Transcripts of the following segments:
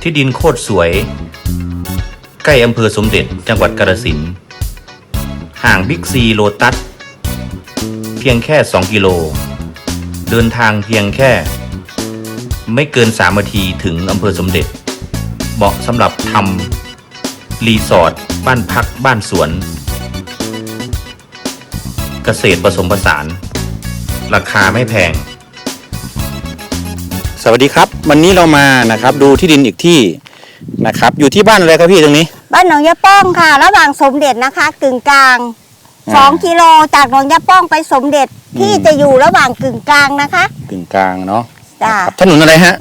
ที่ดินโคตรสวย ใกล้อำเภอสมเด็จจังหวัดกาฬสินธุ์ห่างบิ๊กซีโลตัส เพียงแค่ 2 กิโล เดินทางเพียงแค่ ไม่เกิน 3 นาทีถึงอำเภอสมเด็จเหมาะสำหรับทำรีสอร์ทบ้านพักบ้านสวน เกษตรผสมผสาน ราคาไม่แพง สวัสดีครับ วันนี้เรามานะครับดูที่ดินอีกที่นะครับ อยู่ที่บ้านอะไรครับพี่ตรงนี้ บ้านหนองยะป้องค่ะ ระหว่างสมเด็จนะคะ กึ่งกลางอ่าสองกิโลจากหนองยะป้องไปสมเด็จที่อืมจะอยู่ระหว่างกึ่งกลางนะคะ กึ่งกลางเนาะจ้าครับถนนอะไรฮะ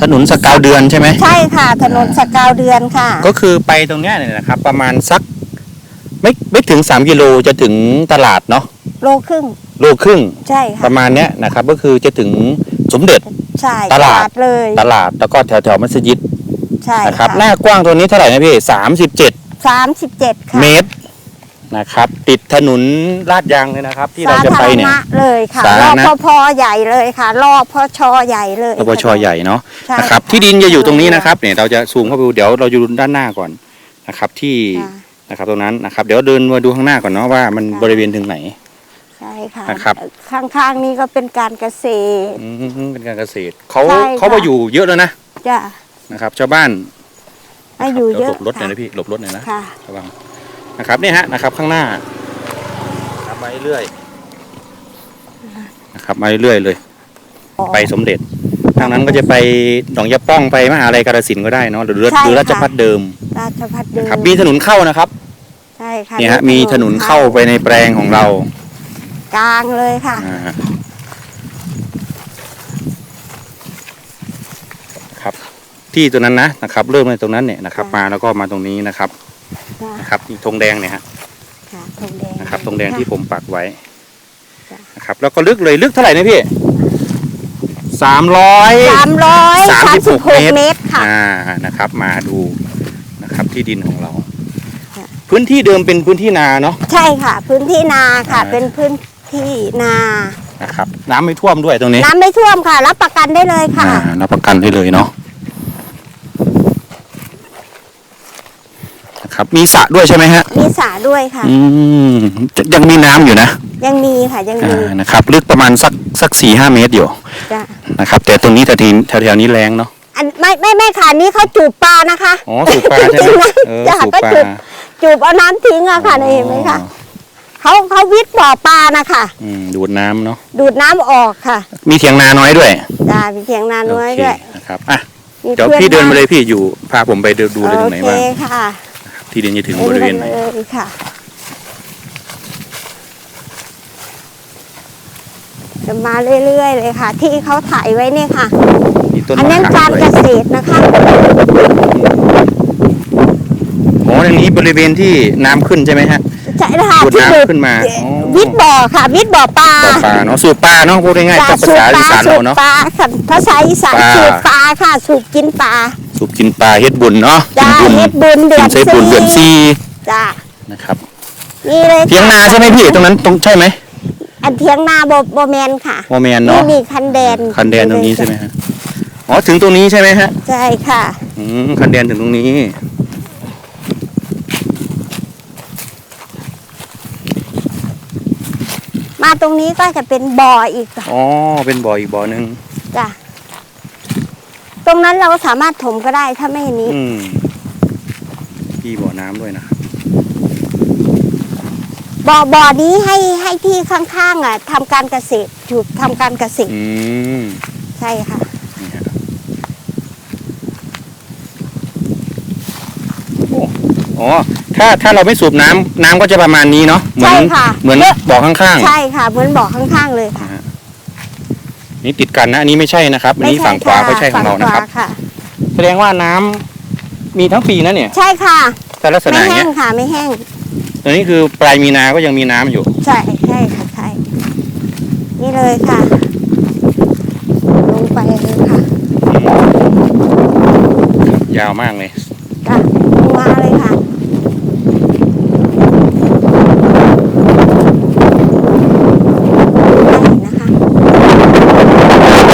ถนนสกาวเดือนใช่ไหมใช่ค่ะ ถนนสกาวเดือนค่ะ ก็คือไปตรงเนี้ยเนี่ยนะครับ ประมาณสักไม่ไม่ถึง3กิโลจะถึงตลาดเนาะโลครึ่งโลครึ่ง ใช่ปค่ะระมาณเนี้ยนะครับ ก็คือจะถึง สมเด็จ ใช่ตลาด เลยตลาดแล้วก็แถวแถวๆมัสยิดใช่นะครับค่ะหน้ากว้างตัวนี้เท่าไหร่นะพี่สามสิบเจ็ดสามสิบเจ็ดค่ะเมตรนะครับ ติดถนนลาดยางเลยนะครับ ที่เราจะไปเนี่ยสาธารณะเลยค่ะสารรอณะพพใหญ่เลยค่ะรอพชใหญ่เลยปปชใหญ่เนาะใช่นะครับ ที่ดินจะอยู่ตรงนี้นะครับเนี่ยเราจะซูมเข้าไปดูเดี๋ยวเราอยู่ด้านหน้าก่อนนะครับที่ค่ะนะครับตรงนั้นนะครับ เดี๋ยวเดินมาดูข้างหน้าก่อนเนาะว่ามันค่ะบริเวณถึงไหน ใช่ค่ะนะครับ ข้างๆนี้ก็เป็นการเกษตร อืมเป็นการเกษตรเขาใช่เขาค่ะมาอยู่เยอะแล้วนะจ้ะนะครับชาวบ้านให้อยู่ดี๋วเยอะหลบรถหน่อยค่ะนะพี่หลบรถหน่อยนะ ค่ะ ระวังนะครับเนี่ยฮะนะครับข้างหน้านะครับมาเรื่อยๆนะครับมาเรื่อยๆเลยไปสมเด็จทางนั้นก็จะไปหนองยะป้องไปมหาลัยกาฬสินธุ์ก็ได้เนาะหรือใช่หรือค่ะราชพัฒเดิมราชพัฒเดิมครับมีถนนเข้านะครับใช่ค่ะเนี่ยฮะมีถนนเข้าไปในแปลงของเรา กลางเลยค่ะ อ่าครับ ที่ตัวนั้นนะนะครับ เริ่มในตรงนั้นเนี่ยนะครับ ค่ะ มาแล้วก็มาตรงนี้นะครับจ้ะนะครับธงแดงเนี่ยฮะค่ะธงแดงนะครับธงแดงที่ผมปักไว้จ้ะ นะครับ แล้วก็ลึกเลยลึกเท่าไหร่นะพี่สามร้อย สามร้อยสามสามสิสิบบหหกกเมเมตตรรค่ะ อ่านะครับ มาดูนะครับที่ดินของเรา ค่ะ พื้นที่เดิมเป็นพื้นที่นาเนาะ ใช่ค่ะ พื้นที่นาค่ะ อ่า เป็นพื้น ที่นา นะครับ น้ำไม่ท่วมด้วยตรงนี้น้ำไม่ท่วมค่ะ รับประกันได้เลยค่ะ อ่ารับประกันได้เลยเนาะนะครับ มีสระด้วยใช่ไหมฮะ มีสระด้วยค่ะ อืมจะยังมีน้ำอยู่นะยังมีค่ะยังมีอ่านะครับลึกประมาณสักสักสี่ห้าเมตรอยู่จ้ะนะครับ แต่ตรงนี้แถวนี้แถวๆนี้แรงเนาะอันไม่ไม่ไม่ค่ะนี่เขาจูบปลานะคะ อ๋อสูบปลาใช่ไหมเออจ้ะสูบก็ปลา จูบ จูบเอาน้ำทิ้งอะค่ะนี่เห็นไหมคะ เขาเขาวิทย์บ่อปลานะคะอืมดูดน้ำเนาะดูดน้ำออกค่ะมีเถียงนาน้อยด้วยจ้ามีเถียงนาน้อยโอเคด้วยนะครับอะมีเดี๋ยวพื่อพี่เดินมาบ้เลยพี่อยู่พาผมไปเดินดูเลยตรงไหนโอบ้างเคค่ะที่ดินจะถึงบริเวณไหนดินมาเลยค่ะ จะมาเรื่อยๆเลยค่ะ ที่เขาถ่ายไว้เนี่ยค่ะ มีต้นอันมะนั้นขามการด้วเกยษตรนะคะอ๋อในนี้บริเวณที่น้ำขึ้นใช่ไหมฮะ ใช่ค่ะดูดที่น้ำดูดขึ้นมาอ๋อวิทย์บ่อค่ะ วิทย์บ่อปลาบ่อปลาเนาะสูบปลาเนาะพูดง่ายๆจ้ะกับภาษาอีสานสูเราบเนาะ ปลาค่ะภาษาอีสานปลา สูบปลาค่ะสูบกินปลาสูบกินปลาเฮ็ดบุญเนาะจ้ากินเฮ็ดบุญเดืกิอนนใช้บุญเดือนสี่ซีจ้านะครับนี่เลยเถียงนาใช่ไหมพี่ตรงนั้นตรงใช่ไหมอันเถียงนาโบโบแมนค่ะโมเมนนี่เนาะมีคันแดนคันแดนตรงนี้ใช่ไหมฮะอ๋อถึงตรงนี้ใช่ไหมฮะ ใช่ค่ะ อืมคันแดนถึงตรงนี้ มาตรงนี้ก็จะเป็นบ่ออีกค่ะอ๋อเป็นบ่ออีกบ่อหนึงจ้ะตรงนั้นเราสามารถถมก็ได้ถ้าไม่นี้ อืมที่บ่อน้ำด้วยนะครับบ่อบ่อนี้ให้ให้ที่ข้างๆอะทำการเกษตรถูกทำการเกษตรอืม ใช่ค่ะนี่ฮะ อ้อ๋อ ถ้าถ้าเราไม่สูบน้ำน้ำก็จะประมาณนี้เนาะ เหมืใช่นค่ะเหมือนเยอะ บ่อข้างใช่ค่ะเหมือนบ่อข้างๆเลยค่ะๆนี่ติดกันนะอันนี้ไม่ใช่นะครับ อันนี้ฝั่งขวาไม่ใช่ของเรานะครับฝั่งขวาค่ะ แสดงว่าน้ำมีทั้งปีนะเนี่ย ใช่ค่ะ แต่ลักษณะไม่อย่างแห้เงี้งยค่ะ ไม่แห้ง ตอนนี้คือปลายมีนาก็ยังมีน้ำอยู่ ใช่ใช่ค่ะใช่นี่เลยค่ะ ลงไปเลยค่ะยาวมากเลย จ้ะลงมาเลยค่ะได้นะคะ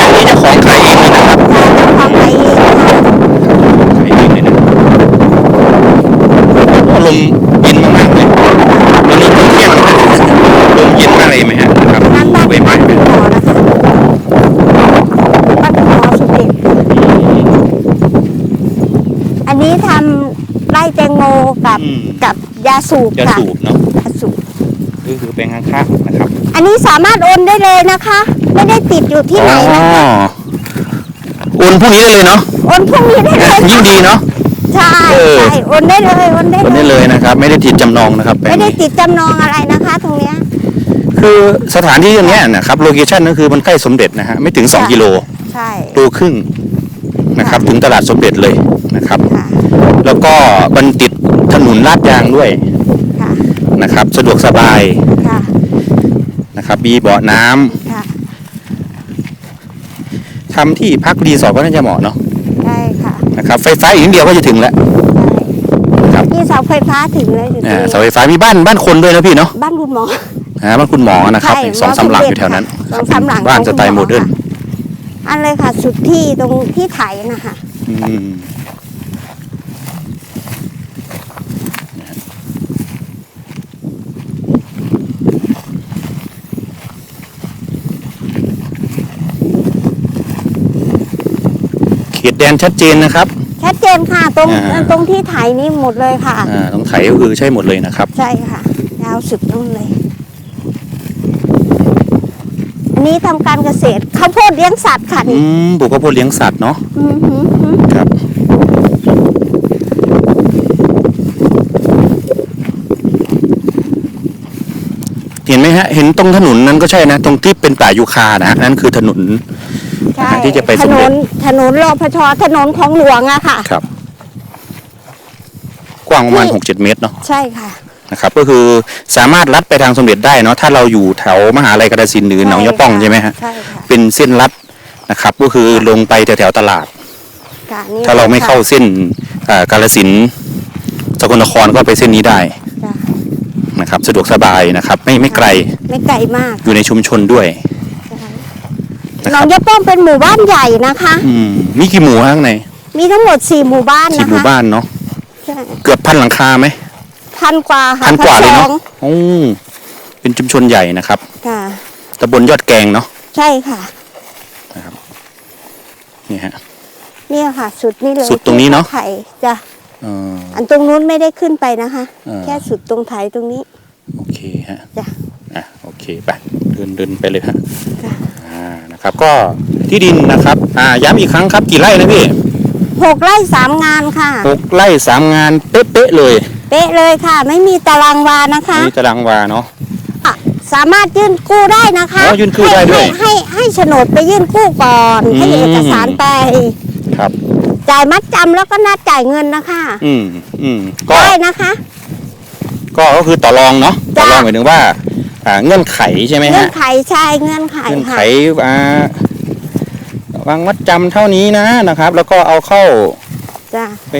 อันนี้เจะของขายเองเลยนะครับ จ้ะเจ้าของไก่เอง แตง โมกับอืมกับยาสูบจะค่ะสูบเนาะยาสูบก็คือแปลงข้างๆนะครับอันนี้สามารถโอนได้เลยนะคะ ไม่ได้ติดอยู่ที่ไหนนะคะอ๋อโอนพรุ่งนี้ได้เลยเนาะโอนพรุ่งนี้ได้เลยยิ่งดีเนาะ ใช่เออ ใช่โอนได้เลยโอนได้โอนได้เลยนะครับ ไม่ได้ติดจำนองนะครับแปลงไม่ได้นี้ติดจำนองอะไรนะคะ ตรงเนี้ย คือสถานที่ตรงเนี้ยนะครับโลเคชั่นก็คือมันใกล้สมเด็จนะฮะไม่ถึง2กิโลใช่โลครึ่งนะครับถึงตลาดสมเด็จเลยนะครับ ค่ะ แล้วก็มันติดถ นนลาดยางด้วยค่ะนะครับ สะดวกสบายค่ะนะครับมีเบาะน้ำค่ะทำที่พักรีสอร์ทก็น่าจะเหมาะเนาะใช่ค่ะนะครับไฟฟ้าอีกนิดเดียวก็จะถึงแล้ว ครับนี่เสาไฟฟ้าถึงเลยอยู่อ่าที่เสาไฟฟ้ามีบ้านบ้านคนด้วยนะพี่เนาะบ้านคุณหมอ อ่าบ้านคุณหมอนะครับใช่สองสามหลังอยู่แถวนั้นสองสามหลังบ้านของสไตล์คุณโมหมอเดิร์นค่ะ อันเลยค่ะ สุดที่ตรงที่ไถนะคะอืม ขตแดนชัดเจนนะครับ ชัดเจนค่ะตรงอ่า ตรงที่ไถนี่หมดเลยค่ะ อ่าตรงไถก็คือใช่หมดเลยนะครับ ใช่ค่ะยาวสุดนู่นเลย อันนี้ทำการเกษตรข้าวโพดเลี้ยงสัตว์ค่ะอืนี่มปลูกข้าวโพดเลี้ยงสัตว์เนาะอือหือหือครับ เห็นไหมฮะ เห็นตรงถนนนั้นก็ใช่นะ ตรงที่เป็นป่ายูคานะฮะนั่นคือถนน ใช่ที่จะไปถสมนเด็จนถนนรอพชถนนของหลวงอะค่ะ ครับ กว้างประมาณนี่ หกเจ็ดเมตรเนาะใช่ค่ะ นะครับ ก็คือสามารถลัดไปทางสมเด็จได้เนาะถ้าเราอยู่แถวมหาลัยกระสินธุ์หรือหนองยะป้องใช่ไหมฮะใช่ค่ะเป็นเส้นลัดนะครับ ก็คือลงไปแถวๆตลาด ค่ะนี่ถ้าเราไม่เข้าเส้นอ่ากาลสินธุ์สกลนครก็ไปเส้นนี้ได้จ้ะนะครับ สะดวกสบายนะครับ ไม่ไม่ไกลไม่ไกลมากอยู่ในชุมชนด้วยนะ หนคอรังบยะป้องเป็นหมู่บ้านใหญ่นะคะ อืมมีกี่หมู่ฮะข้างในมีทั้งหมดสี่หมู่บ้านสี่นะหมู่คะบ้านเนาะใช่เกือบพันหลังคาไหมพันกว่าค่ะพันกว่าเลยเนาะพัสองโอ้เป็นชุมชนใหญ่นะครับค่ะ ตำบลยอดแกงเนาะใช่ค่ะ นี่ฮะ เนี่ยค่ะ สุดนี่เลยสุดตรงนี้เนอะ ที่ไถจ้ะเอออันตรงนู้นไม่ได้ขึ้นไปนะคะเออแค่สุดตรงไถตรงนี้ โอเคฮะจ้ะ อะโอเคไปเดินเดินไปเลยฮะจ้ะอ่า นะครับ ก็ที่ดินนะครับอ่าย้ำอีกครั้งครับกี่ไร่นะพี่หกไร่สามงานค่ะ หกไร่สามงานเป๊ะๆเลยเป๊ะเลยค่ะ ไม่มีตารางวานะคะมีตารางวาเนาะอะสามารถยื่นกู้ได้นะคะอ๋อยื่นกู้ได้ด้วยให้ให้ให้โฉนดไปยื่นกู้ก่อนอืม ให้เอกสารไป ครับ จ่ายมัดจำแล้วก็นัดจ่ายเงินนะคะอืมอืมก็ได้นะคะ ก็ก็คือต่อรองเนาะต่อจ้ะรองหมายถึงว่า อ่าเงื่อนไขใช่ไหมเงื่อฮะนไขใช่เงื่อนไขเงื่อนไขค่ะอ่าวางมัดจำเท่านี้นะนะครับ แล้วก็เอาเข้าจ้ะไป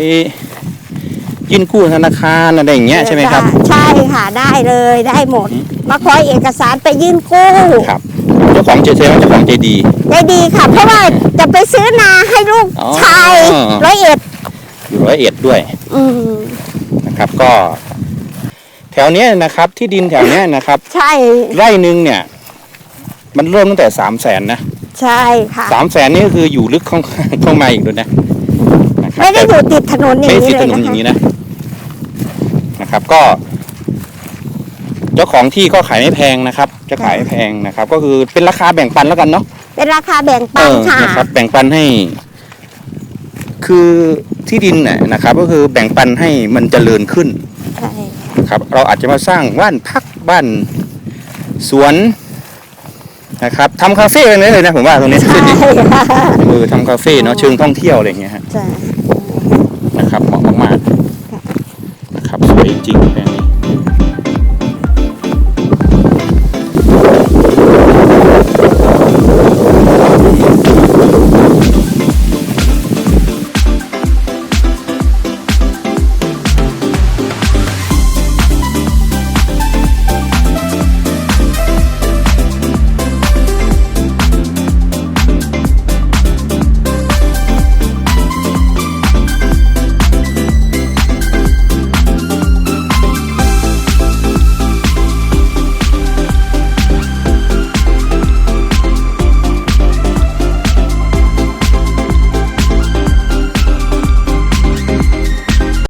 ยื่นกู้ธนาคารอะไรอย่างเงี้ยใช่ไหมครับ ใช่ค่ะได้เลยได้หมดอืมมาขอเอกสารไปยื่นกู้ครับเจ้าของเจเจเจ้าของใจดี ได้ดีค่ะ เพราะว่าจะไปซื้อนาให้ลูกอ๋อ ชายร้อยเอ็ดอยู่ร้อยเอ็ดด้วยอืมนะครับ ก็แถวเนี้ยนะครับ ที่ดินแถวเนี้ยนะครับ ใช่ไร่หนึ่งเนี่ย มันเริ่มตั้งแต่สามแสนนะใช่ค่ะสามแสนนี่ก็คืออยู่ลึกเข้าเข้ามาอีกด้วยนะนะครับไม่ได้อยู่ติดถนนอย่าไม่งได้นี้ติดเลถยนนอย่างนะคะนี้นะนะครับ ก็ เจ้าของที่ก็ขายไม่แพงนะครับ จะขายไม่แพงนะครับ ก็คือเป็นราคาแบ่งปันแล้วกันเนาะ เป็นราคาแบ่งเอปันอค่ะนะครับ แบ่งปันให้ คือที่ดินน่ะนะครับ ก็คือแบ่งปันให้มันเจริญขึ้น ใช่ครับ เราอาจจะมาสร้างบ้านพักบ้านสวนนะครับทำคาเฟ่กันได้เลยนะผมว่าตรงนี้ใช่ค่ะเออทำคาเฟ่เนาะเชิงท่องเที่ยวอะไรอย่างเงี้ยฮะใช่